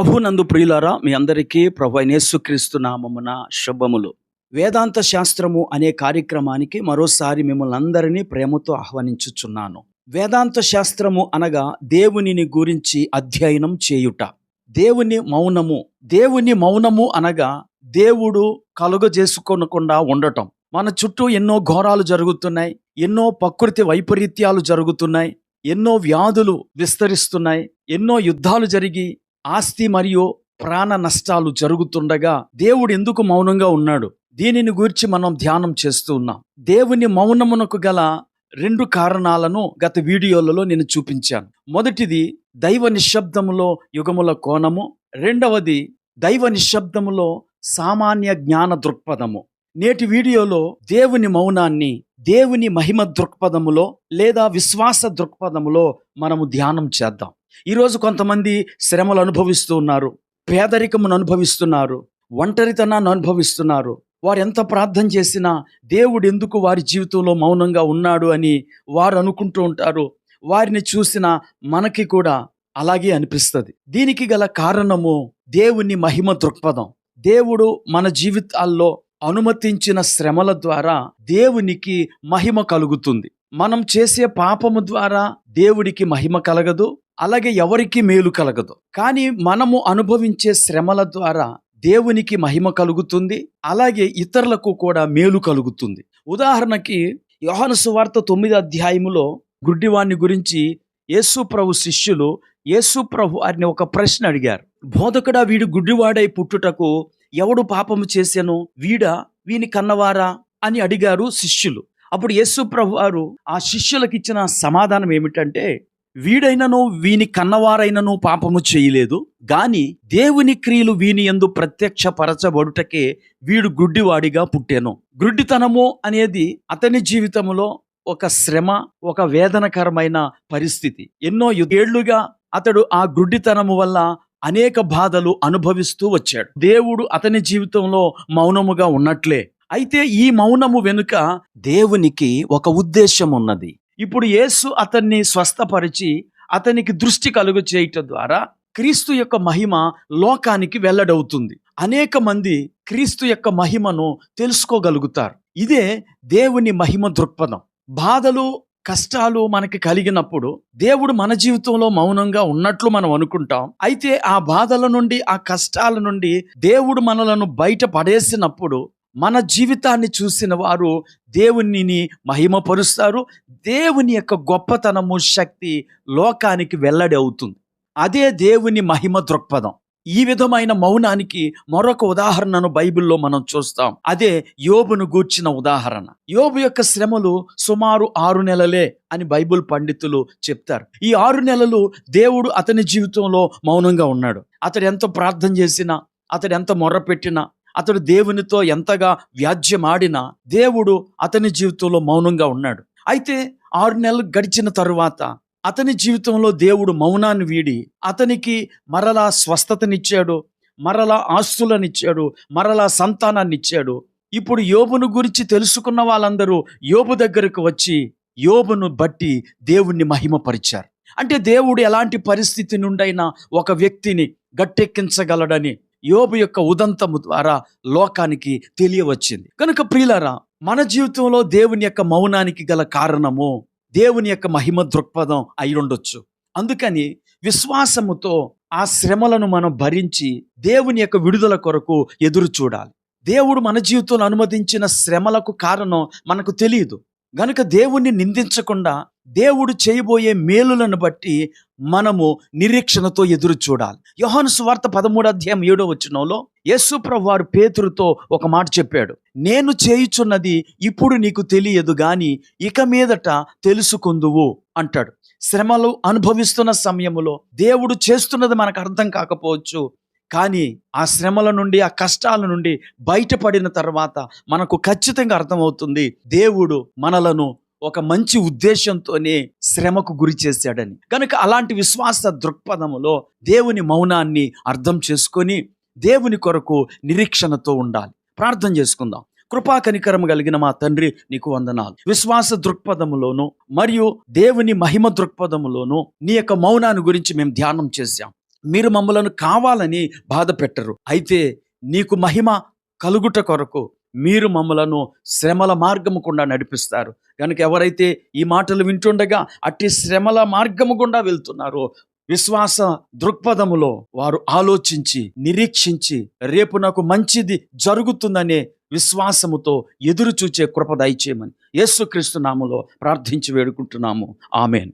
ప్రభునందు ప్రియులారా మీ అందరికీ ప్రభు నేసుక్రీస్తు నామమున శుభములు. వేదాంత శాస్త్రము అనే కార్యక్రమానికి మరోసారి మిమ్మల్ని అందరినీ ప్రేమతో ఆహ్వానించుచున్నాను. వేదాంత శాస్త్రము అనగా దేవునిని గురించి అధ్యయనం చేయుట. దేవుని మౌనము దేవుని మౌనము అనగా దేవుడు కలుగజేసుకోనకుండా ఉండటం. మన చుట్టూ ఎన్నో ఘోరాలు జరుగుతున్నాయి ఎన్నో ప్రకృతి వైపరీత్యాలు జరుగుతున్నాయి ఎన్నో వ్యాధులు విస్తరిస్తున్నాయి ఎన్నో యుద్ధాలు జరిగి ఆస్తి మరియు ప్రాణ నష్టాలు జరుగుతుండగా దేవుడు ఎందుకు మౌనంగా ఉన్నాడు? దీనిని గురించి మనం ధ్యానం చేస్తూ ఉన్నాం. దేవుని మౌనమునకు గల రెండు కారణాలను గత వీడియోలలో నేను చూపించాను. మొదటిది దైవ నిశ్శబ్దములో యుగముల కోణము. రెండవది దైవ నిశ్శబ్దములో సామాన్య జ్ఞాన దృక్పథము. నేటి వీడియోలో దేవుని మౌనాన్ని దేవుని మహిమ దృక్పథములో లేదా విశ్వాస దృక్పథములో మనము ధ్యానం చేద్దాం. ఈరోజు కొంతమంది శ్రమలు అనుభవిస్తూ ఉన్నారు పేదరికమును అనుభవిస్తున్నారు ఒంటరితనాన్ని అనుభవిస్తున్నారు. వారు ఎంత ప్రార్థన చేసినా దేవుడు ఎందుకు వారి జీవితంలో మౌనంగా ఉన్నాడు అని వారు అనుకుంటూ ఉంటారు. వారిని చూసిన మనకి కూడా అలాగే అనిపిస్తుంది. దీనికి గల కారణము దేవుని మహిమ దృక్పథం. దేవుడు మన జీవితాల్లో అనుమతించిన శ్రమల ద్వారా దేవునికి మహిమ కలుగుతుంది. మనం చేసే పాపము ద్వారా దేవుడికి మహిమ కలగదు. అలాగే ఎవరికి మేలు కలగదు. కానీ మనము అనుభవించే శ్రమల ద్వారా దేవునికి మహిమ కలుగుతుంది. అలాగే ఇతరులకు కూడా మేలు కలుగుతుంది. ఉదాహరణకి యోహాను సువార్త తొమ్మిది అధ్యాయములో గుడ్డివాణ్ణి గురించి యేసు ప్రభు శిష్యులు యేసు ప్రభు వారిని ఒక ప్రశ్న అడిగారు. బోధకుడా వీడు గుడ్డివాడై పుట్టుటకు ఎవడు పాపము చేశాను వీడా? వీని కన్నవారా? అని అడిగారు శిష్యులు. అప్పుడు యేసు ప్రభు వారు ఆ శిష్యులకు ఇచ్చిన సమాధానం ఏమిటంటే వీడైనను వీని కన్నవారైనను పాపము చేయలేదు. గాని దేవుని క్రియలు వీని ఎందు ప్రత్యక్షపరచబడుటకే వీడు గుడ్డివాడిగా పుట్టాను. గుడ్డితనము అనేది అతని జీవితంలో ఒక శ్రమ ఒక వేదనకరమైన పరిస్థితి. ఎన్నో ఏళ్ళుగా అతడు ఆ గుడ్డితనము వల్ల అనేక బాధలు అనుభవిస్తూ వచ్చాడు. దేవుడు అతని జీవితంలో మౌనముగా ఉన్నట్లే. అయితే ఈ మౌనము వెనుక దేవునికి ఒక ఉద్దేశం ఉన్నది ఇప్పుడు యేసు అతన్ని స్వస్థపరిచి అతనికి దృష్టి కలుగు చేయటం ద్వారా క్రీస్తు యొక్క మహిమ లోకానికి వెల్లడవుతుంది. అనేక మంది క్రీస్తు యొక్క మహిమను తెలుసుకోగలుగుతారు. ఇదే దేవుని మహిమ దృక్పథం. బాధలు కష్టాలు మనకి కలిగినప్పుడు దేవుడు మన జీవితంలో మౌనంగా ఉన్నట్లు మనం అనుకుంటాం. అయితే ఆ బాధల నుండి ఆ కష్టాల నుండి దేవుడు మనలను బయట పడేసినప్పుడు మన జీవితాన్ని చూసిన వారు దేవునిని మహిమపరుస్తారు. దేవుని యొక్క గొప్పతనము శక్తి లోకానికి వెల్లడి అవుతుంది. అదే దేవుని మహిమ దృక్పథం. ఈ విధమైన మౌనానికి మరొక ఉదాహరణను బైబిల్లో మనం చూస్తాం. అదే యోబును గూర్చిన ఉదాహరణ. యోబు యొక్క శ్రమలు సుమారు ఆరు నెలలే అని బైబిల్ పండితులు చెప్తారు. ఈ ఆరు నెలలు దేవుడు అతని జీవితంలో మౌనంగా ఉన్నాడు. అతడు ఎంత ప్రార్థన చేసినా అతడు ఎంత మొర్ర పెట్టినా అతడు దేవునితో ఎంతగా వ్యాజ్యమాడినా దేవుడు అతని జీవితంలో మౌనంగా ఉన్నాడు. అయితే ఆరు నెలలు గడిచిన తరువాత అతని జీవితంలో దేవుడు మౌనాన్ని వీడి అతనికి మరలా స్వస్థతనిచ్చాడు మరలా ఆస్తులనిచ్చాడు మరలా సంతానాన్ని ఇచ్చాడు ఇప్పుడు యోబును గురించి తెలుసుకున్న వాళ్ళందరూ యోబు దగ్గరకు వచ్చి యోబును బట్టి దేవుణ్ణి మహిమపరిచారు. అంటే దేవుడు ఎలాంటి పరిస్థితి నుండైనా ఒక వ్యక్తిని గట్టెక్కించగలడని యోబు యొక్క ఉదంతము ద్వారా లోకానికి తెలియవచ్చింది. కనుక ప్రియులరా మన జీవితంలో దేవుని యొక్క మౌనానికి గల కారణము దేవుని యొక్క మహిమ దృక్పథం అయి ఉండొచ్చు. అందుకని విశ్వాసముతో ఆ శ్రమలను మనం భరించి దేవుని యొక్క విడుదల కొరకు ఎదురు చూడాలి. దేవుడు మన జీవితంలో అనుమతించిన శ్రమలకు కారణం మనకు తెలియదు. గనుక దేవుణ్ణి నిందించకుండా దేవుడు చేయబోయే మేలులను బట్టి మనము నిరీక్షణతో ఎదురు చూడాలి. యోహాను సువార్త పదమూడు అధ్యాయం ఏడో వచ్చినంలో యేసు వారు పేతురుతో ఒక మాట చెప్పాడు. నేను చేయుచున్నది ఇప్పుడు నీకు తెలియదు గాని ఇక మీదట తెలుసుకుందువు అంటాడు. శ్రమలు అనుభవిస్తున్న సమయంలో దేవుడు చేస్తున్నది మనకు అర్థం కాకపోవచ్చు. కానీ ఆ శ్రమల నుండి ఆ కష్టాల నుండి బయటపడిన తర్వాత మనకు ఖచ్చితంగా అర్థమవుతుంది దేవుడు మనలను ఒక మంచి ఉద్దేశంతోనే శ్రమకు గురి చేశాడని. కనుక అలాంటి విశ్వాస దృక్పథములో దేవుని మౌనాన్ని అర్థం చేసుకొని దేవుని కొరకు నిరీక్షణతో ఉండాలి. ప్రార్థన చేసుకుందాం. కృపా కనికరం కలిగిన మా తండ్రి నీకు వందనాలు. విశ్వాస దృక్పథములోను మరియు దేవుని మహిమ దృక్పథములోను నీ యొక్క మౌనాన్ని గురించి మేము ధ్యానం చేశాం. మీరు మమ్మలను కావాలని బాధ పెట్టరు అయితే నీకు మహిమ కలుగుట కొరకు మీరు మమ్మలను శ్రమల మార్గము గుండా నడిపిస్తారు. కనుక ఎవరైతే ఈ మాటలు వింటుండగా అట్టి శ్రమల మార్గము గుండా వెళ్తున్నారో విశ్వాస దృక్పథములో వారు ఆలోచించి నిరీక్షించి రేపు నాకు మంచిది జరుగుతుందనే విశ్వాసముతో ఎదురు చూచే కృప దయచేయమని యేసుక్రీస్తు నామలో ప్రార్థించి వేడుకుంటున్నాము. ఆమెన్.